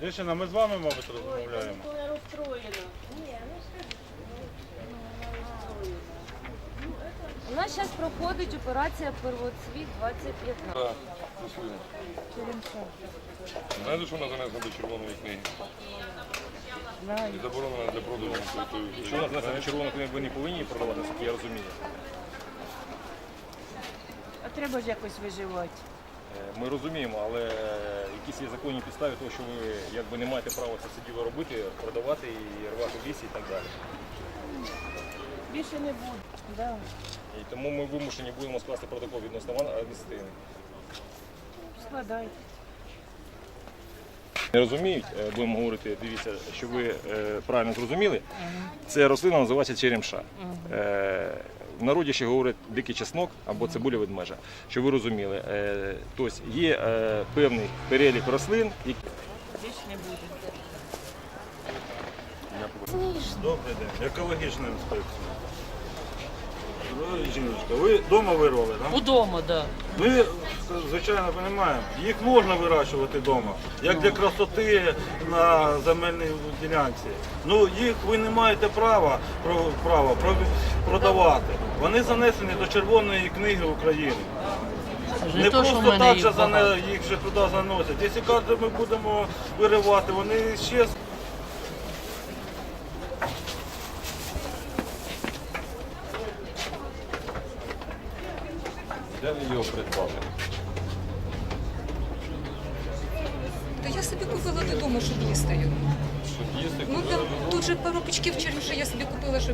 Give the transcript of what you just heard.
Дівчина, ми з вами, мабуть, розмовляємо. Коли розстроєна. У нас зараз проходить операція Первоцвіт 2015. Так. Знаєте, що вона занесена до червоної книги? І заборонена для продажу на території. Якщо у нас внесено червону книгу, ви не повинні її продавати, я розумію. А треба ж якось виживати. Е, Ми розуміємо, але якісь є законні підстави того, що ви якби не маєте права це все діло робити, продавати і рвати в лісі і так далі. Більше не буде. Да. І тому ми вимушені будемо скласти протокол відносно вас адміністративний. Складайте. Не розуміють, е, будемо говорити, дивіться, що ви е, правильно зрозуміли. Це рослина називається черемша. Е, В народі ще говорять дикий чеснок або цибуля ведмежа. Що ви розуміли? Е, Тобто є е, певний перелік рослин, які Більше не буде. Добрий день. Екологічна інспекція. Ви, Жіночка, ви вдома вирвали, так? Удома, так. Ми, звичайно, розуміємо, їх можна вирощувати вдома, як для красоти на земельній ділянці. Ну, їх ви не маєте права, права продавати. Вони занесені до Червоної книги України. Не, просто так же їх вже туди заносять. Якщо ми будемо виривати, вони ще Де ви його придбали? Та я собі купила додому, щоб їсти його. Щоб їсти, Ну там тут же пару пучків черемши я собі купила, щоб